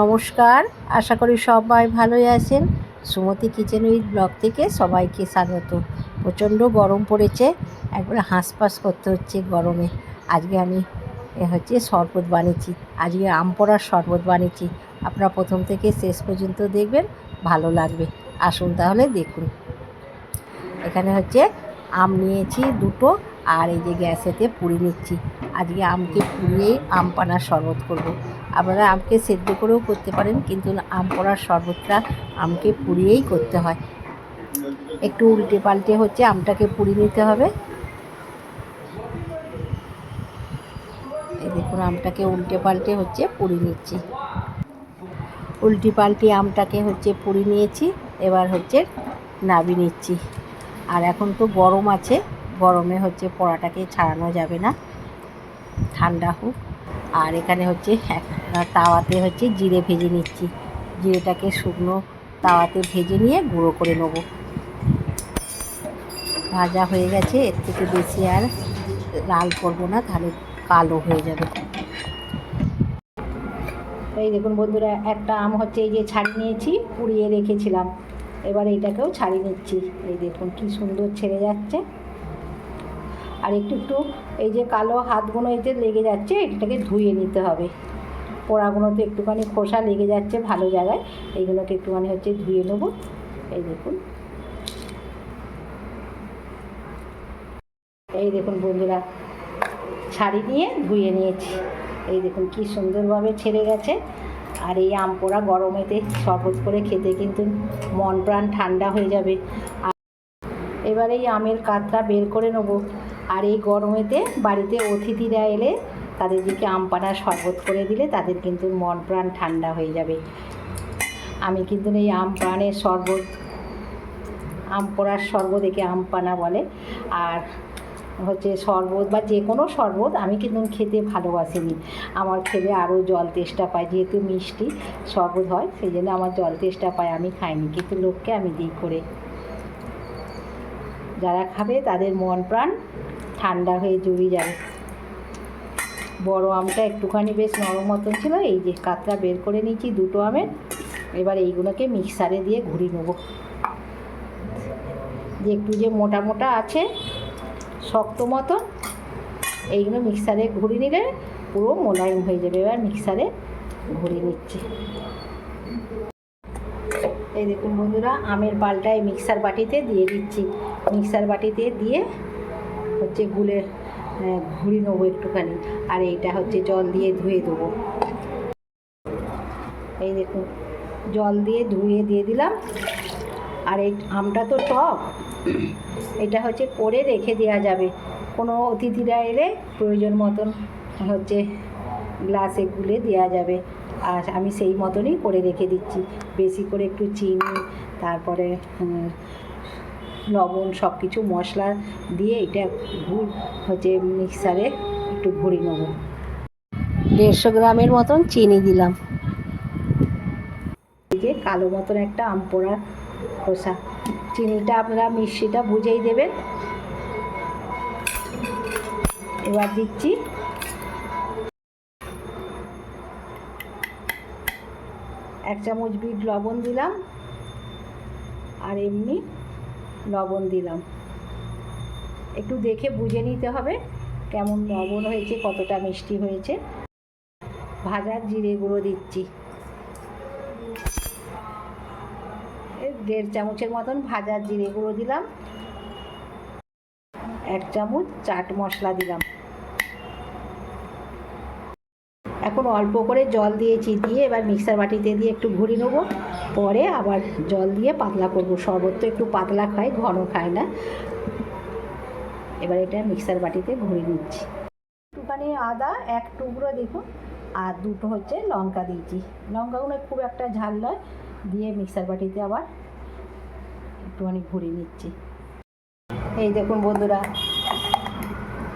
নমস্কার। আশা করি সবাই ভালোই আছেন। সুমতি কিচেন উইথ ব্লগ থেকে সবাইকে স্বাগত। প্রচণ্ড গরম পড়েছে, একবারে হাঁসফাঁস করতে হচ্ছে গরমে। আজকে আমি হচ্ছে শরবত বানিয়েছি। আজকে আম পড়ার শরবত বানিয়েছি। আপনারা প্রথম থেকে শেষ পর্যন্ত দেখবেন, ভালো লাগবে। আসুন তাহলে দেখুন। এখানে হচ্ছে আম নিয়েছি দুটো, আর এই যে গ্যাসেতে পুড়ি নিচ্ছি। আজকে আমকে পুড়িয়েই আম পানার শরবত করব। আপনারা আমকে সেদ্ধ করেও করতে পারেন, কিন্তু আম পড়ার শরবতটা আমকে পুড়িয়েই করতে হয়। একটু উল্টে পাল্টে হচ্ছে আমটাকে পুড়িয়ে নিতে হবে। এই দেখুন, আমটাকে উল্টে পাল্টে হচ্ছে পুড়িয়ে নিচ্ছি। উল্টি পাল্টি আমটাকে হচ্ছে পুড়ি নিয়েছি, এবার হচ্ছে নাবি নিচ্ছি। আর এখন তো গরম আছে, গরমে হচ্ছে পড়াটাকে ছাড়ানো যাবে না। ঠান্ডা হোক। আর এখানে হচ্ছে তাওয়াতে হচ্ছে জিরে ভেজে নিচ্ছি। জিরেটাকে শুকনো তাওয়াতে ভেজে নিয়ে গুঁড়ো করে নেব। ভাজা হয়ে গেছে, এর থেকে বেশি আর লাল করব না, তাহলে কালো হয়ে যাবে। এই দেখুন বন্ধুরা, একটা আম হচ্ছে এই যে ছাড়িয়ে নিয়েছি, পুড়িয়ে রেখেছিলাম। এবার এইটাকেও ছাড়িয়ে নিচ্ছি। এই দেখুন কি সুন্দর ছেড়ে যাচ্ছে। আর একটু একটু এই যে কালো হাতগুলো এতে লেগে যাচ্ছে, এটাকে ধুয়ে নিতে হবে। পোড়াগুলোতে একটুখানি খোসা লেগে যাচ্ছে ভালো জায়গায়, এইগুলোকে একটুখানি হচ্ছে ধুয়ে নেব। এই দেখুন। এই দেখুন বন্ধুরা ছাড়ি নিয়ে ধুয়ে নিয়েছি। এই দেখুন কি সুন্দরভাবে ছেড়ে গেছে। আর এই আম পোড়া গরমেতে শরবত করে খেতে কিন্তু মন প্রাণ ঠান্ডা হয়ে যাবে। আর এবার এই আমের কাতটা বের করে নেব। আর এই গরমেতে বাড়িতে অতিথিরা এলে তাদের দিকে আম পানা শরবত করে দিলে তাদের কিন্তু মন প্রাণ ঠান্ডা হয়ে যাবে। আমি কিন্তু এই আম প্রাণের শরবত, আম পোড়ার শরবত একে আম পানা বলে। আর হচ্ছে শরবত বা যে কোনো শরবত আমি কিন্তু খেতে ভালোবাসিনি। আমার খেলে আরও জল তেষ্টা পায়, যেহেতু মিষ্টি শরবত হয়, সেই জন্য আমার জল তেষ্টা পায়, আমি খাইনি। কিন্তু লোককে আমি দিই করে। যারা খাবে তাদের মন প্রাণ ঠান্ডা হয়ে জুড়ে যাবে। বড় আমটা একটুখানি বেশ নরম মতন ছিল, এই যে কাতরা বের করে নিয়েছি দুটো আমের। এবার এইগুলোকে মিক্সারে দিয়ে ঘুরিয়ে নেব। যে একটু যে মোটা মোটা আছে, শক্ত মতন, এইগুলো মিক্সারে ঘুরিয়ে নিলে পুরো মোলায়েম হয়ে যাবে। এবার মিক্সারে ঘুরিয়ে নিচ্ছি। এই দেখুন বন্ধুরা, আমের পালটায় মিক্সার বাটিতে দিয়ে দিচ্ছি। মিক্সার বাটিতে দিয়ে হচ্ছে গুলে ঘুরি নেব একটুখানি। আর এইটা হচ্ছে জল দিয়ে ধুয়ে দেবো। এই দেখুন, জল দিয়ে ধুয়ে দিয়ে দিলাম। আর এই আমটা তো টক। এটা হচ্ছে করে রেখে দেওয়া যাবে। কোনো অতিথিরা এলে প্রয়োজন মতন হচ্ছে গ্লাসে গুলে দেওয়া যাবে। আর আমি সেই মতনই করে রেখে দিচ্ছি। বেশি করে একটু চিনি, তারপরে লবণ সব কিছু মশলা দিয়ে এটা গুড় হচ্ছে মিক্সারে একটু ঘুরি নেব। দেড়শো গ্রামের মতন চিনি দিলাম। যে কালো মতন একটা আম পোড়া খোসা চিনিটা আপনারা মিষ্টিটা বুঝেই দেবেন। এবার দিচ্ছি। এক চামচ বিট লবণ দিলাম। আর এমনি লবণ দিলাম। একটু দেখে বুঝে নিতে হবে কেমন লবণ হয়েছে, কতটা মিষ্টি হয়েছে। ভাজার জিরে গুঁড়ো দিচ্ছি। দেড় চামচের মতন ভাজা জিরে গুঁড়ো দিলাম। এক চামচ চাট মশলা দিলাম। এখন অল্প করে জল দিয়েছি, দিয়ে এবার মিক্সার বাটিতে দিয়ে একটু ঘুরি নেব। পরে আবার জল দিয়ে পাতলা করব। শরবত তো একটু পাতলা খায়, ঘন খায় না। এবার এটা মিক্সার বাটিতে ঘুরি নিচ্ছি। একটুখানি আদা, এক টুকরো দেখুন, আর দুটো হচ্ছে লঙ্কা দিয়েছি। লঙ্কাগুলো খুব একটা ঝাল নয়, দিয়ে মিক্সার বাটিতে আবার একটুখানি ঘুরিয়ে নিচ্ছি। এই দেখুন বন্ধুরা,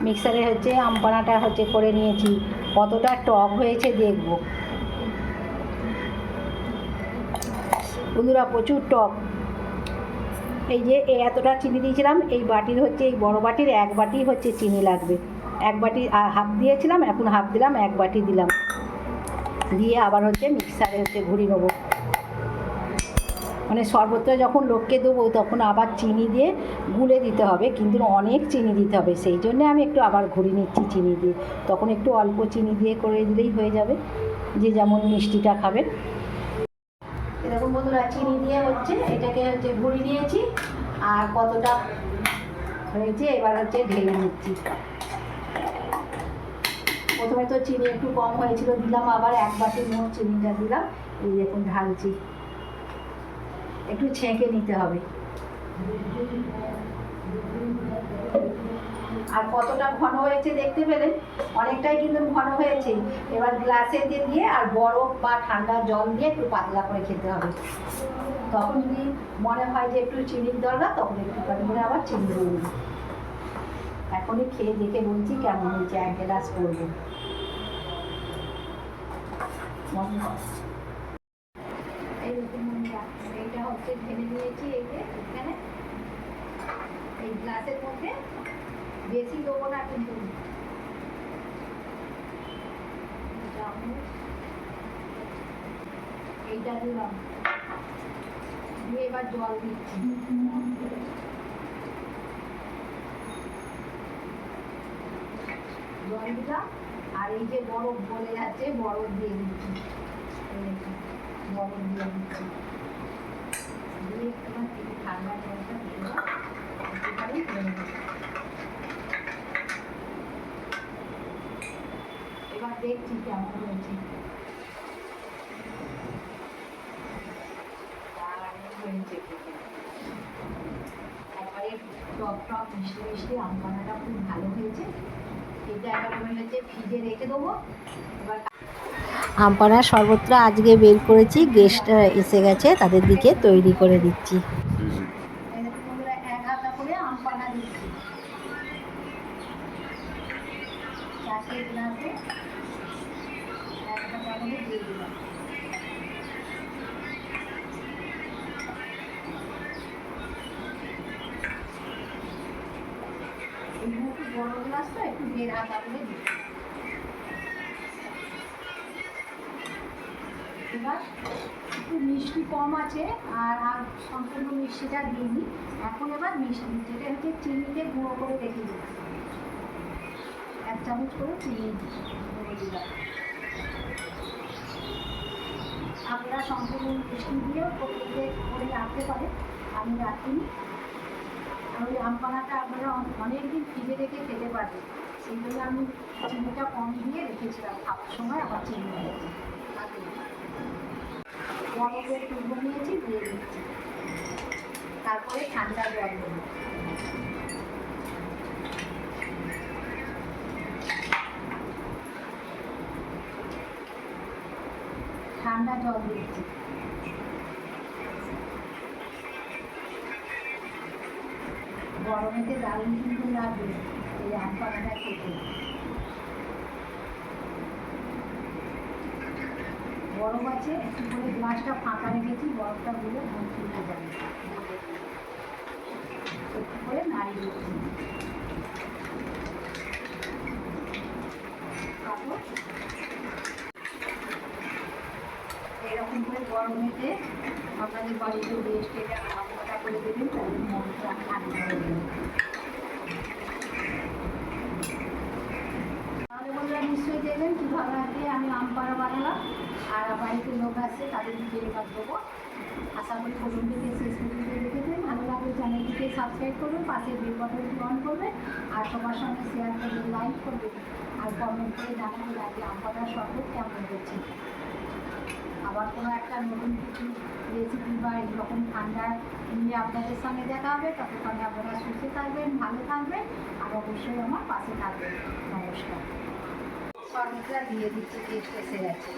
মিক্সারে হচ্ছে আমপানাটা হচ্ছে করে নিয়েছি। কতটা টক হয়েছে দেখব। বন্ধুরা প্রচুর টক। এই যে এতটা চিনি দিয়েছিলাম, এই বাটির হচ্ছে, এই বড় বাটির এক বাটি হচ্ছে চিনি লাগবে। এক বাটি হাফ দিয়েছিলাম, এখন হাফ দিলাম, এক বাটি দিলাম। দিয়ে আবার হচ্ছে মিক্সারে হচ্ছে ঘুরি নেব। মানে শরবতটা যখন লোককে দেবো, তখন আবার চিনি দিয়ে গুলে দিতে হবে, কিন্তু অনেক চিনি দিতে হবে। সেই জন্য আমি একটু আবার ঘুরি নিচ্ছি চিনি দিয়ে। তখন একটু অল্প চিনি দিয়ে করে দিলেই হয়ে যাবে। যে যেমন মিষ্টিটা খাবেন। এরকম বন্ধুরা চিনি দিয়ে হচ্ছে, এটাকে হচ্ছে ঘুরি নিয়েছি আর কতটা হয়েছে এবার হচ্ছে ঢেলে নিচ্ছি। প্রথমে তো চিনি একটু কম হয়েছিল, দিলাম আবার এক বাটির মোট চিনিটা দিলাম, এই দেখুন ঢালছি। একটু ছেঁকে নিতে হবে। আর কতটা ঘন হয়েছে দেখতে পেলেন অনেকটাই কিন্তু ঘন হয়েছে। এবার গ্লাসে দিয়ে দিয়ে আর বরফ বা ঠান্ডা জল দিয়ে একটু পাতলা করে খেতে হবে। তখন যদি মনে হয় যে একটু চিনির দরকার, তখন একটুখানি করে আবার চিনি দিন। এখনই খেয়ে দেখে বলছি কেমন হয়েছে, এক গ্লাস করব। এই এইটা হচ্ছে ঢেলে নিয়েছি এই যে এখানে এই গ্লাসের মধ্যে বেশি দেবো না, কিন্তু। এইটা দিলাম। দিয়ে এবার জল দিচ্ছি। জল দিলাম, আর এই যে বরফ বলে যাচ্ছে, বরফ দিয়ে দিচ্ছি। বরফ দিয়ে দিচ্ছি দিয়ে একটুখানি একটু ঠান্ডা জলটা দিয়ে দাও, একটুখানি করে দেবো। এবার দেখছি কেমন হয়েছে দারুণ হয়েছে খেতে। একবারে টক টক মিষ্টি মিষ্টি আম পানাটা খুব ভালো হয়েছে এটা একেবারে হচ্ছে ফ্রিজে রেখে দেবো এবার আমপানার শরবতটা আজকে বের করেছি গেস্টরা এসে গেছে, তাদের দিকে তৈরি করে দিচ্ছি একটু দিই এবার একটু মিষ্টি কম আছে আর আর সম্পূর্ণ মিষ্টিটা দিইনি। এখন এবার মিষ্টি যেটা হচ্ছে চিনিতে গুঁড়ো করে রেখে দিলাম এক চামচ করে চিনি গুঁড়ো দিলাম আপনারা সম্পূর্ণ মিষ্টি দিয়েও প্রত্যেকে করে রাখতে পারেন আমি রাখিনি ওই আম পানাটা আপনারা অনেক দিন ফ্রিজে রেখে খেতে পারবেন। সেই জন্য আমি চিনিটা কম দিয়ে রেখেছিলাম। খাওয়ার সময় আবার চিনি বরফের টুকরো নিয়েছি, দিয়ে দিচ্ছি। তারপরে ঠান্ডা জল ঠান্ডা জল দিচ্ছি গরমেতে দারুণ কিন্তু লাগবে এই আম পানাটা খেতে বরফ আছে, একটু করে গ্লাসটা ফাঁকা রেখেছি, বরফটা গুলো ভর্তি হয়ে যাবে। একটু করে নাড়িয়ে দিচ্ছি তারপর এরকম করে আপনাদের বাড়িতে গেস্ট এলে খাওয়া করে দেবেন তাদের মনটা ঠান্ডা তাহলে কীভাবে আজকে আমি আম পাড়া বানালাম, আর বাড়িতে লোক আসছে তাদের দিকে এবার দেবো আশা করি প্রথম থেকে শেষ পর্যন্ত ভালো লাগলে চ্যানেলটিকে সাবস্ক্রাইব করবেন, পাশে বেল বাটনটি অন করবেন, আর সবার সঙ্গে শেয়ার করবেন লাইক করবেন, আর কমেন্ট করে জানাবেন আজকে আম পাড়ার শরবত কেমন হচ্ছে আবার কোনো একটা নতুন কিছু রেসিপি বা এইরকম ঠান্ডা নিয়ে আপনাদের সঙ্গে দেখা হবে, ততক্ষণে আপনারা সুস্থ থাকবেন, ভালো থাকবেন, আর অবশ্যই আমার পাশে থাকবেন। নমস্কার। শরবতটা দিয়ে দিচ্ছি টেস্ট এসে গেছে